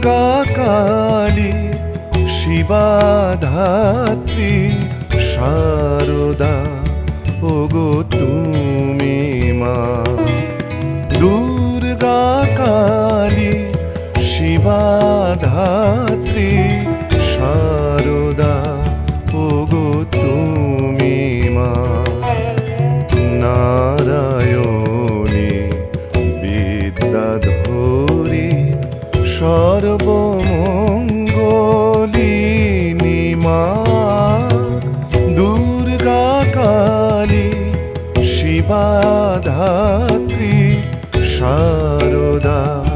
দুর্গা কালী শিবাধাত্রী শারদা ওগো তুমি মা। দুর্গা কালী শিবাধাত্রী रात्रि शारदा।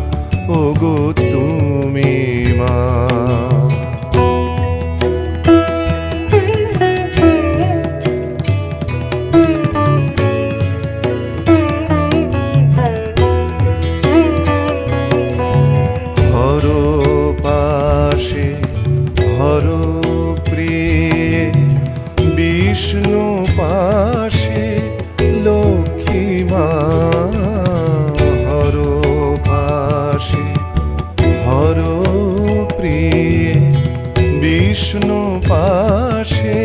বিষ্ণু পাশে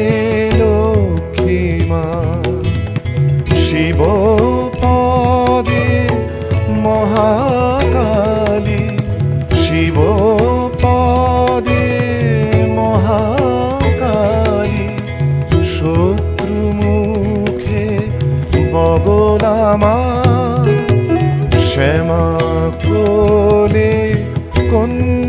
লক্ষ্মী মা। শিব পদে মহাকালী, শিব পদে মহাকালী। শত্রু মুখে বগলামা শ্যামা কোলে কন্যা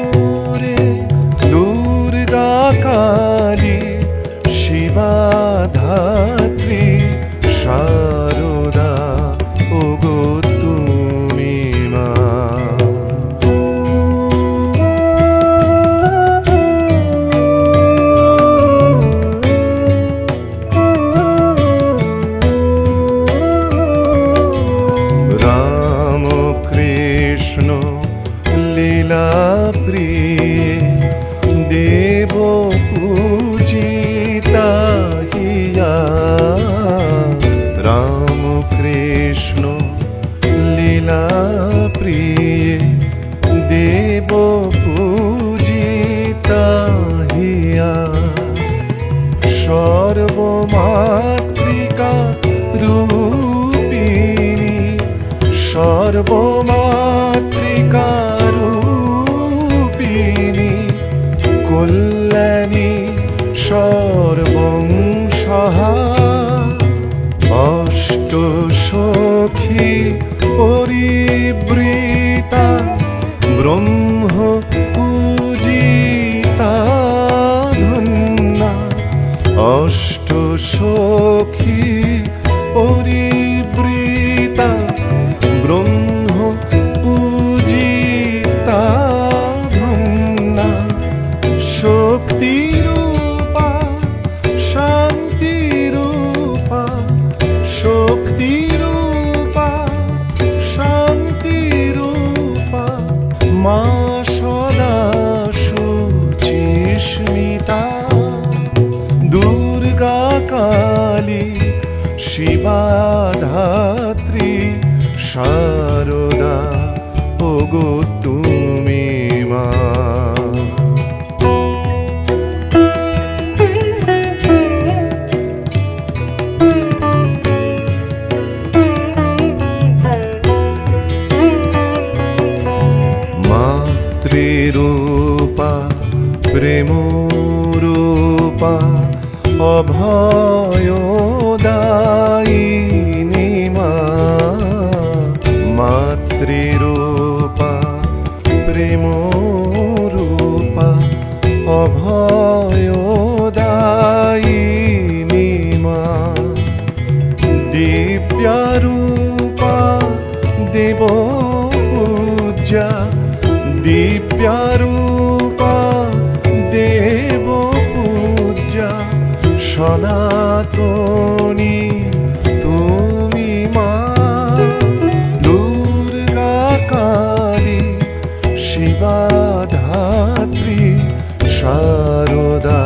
কালী শিবা ধাত্রী শারদা ওগো তুমি মা। রাম কৃষ্ণ কৃষ্ণ লীলা প্রিয়ে দেব পূজিতা হিয়া সর্বমাতৃকা রূপিণী সর্বমাতৃকা রূপিণী কল্যাণী সর্বংসহা দুর্গা কালী শিবাধাত্রী শারদা ওগো তুমি মা। মাতৃরূপা প্রেমরূপা অভয়দায়িনী মা মাতৃরূপা প্রেমরূপা অভয়দায়িনী মা দিব্যারূপা দেব পূজা দিব্যারূপা দেব পূজা সনাতনী তুমি মা দুর্গা কালী শিবাধাত্রী শারদা।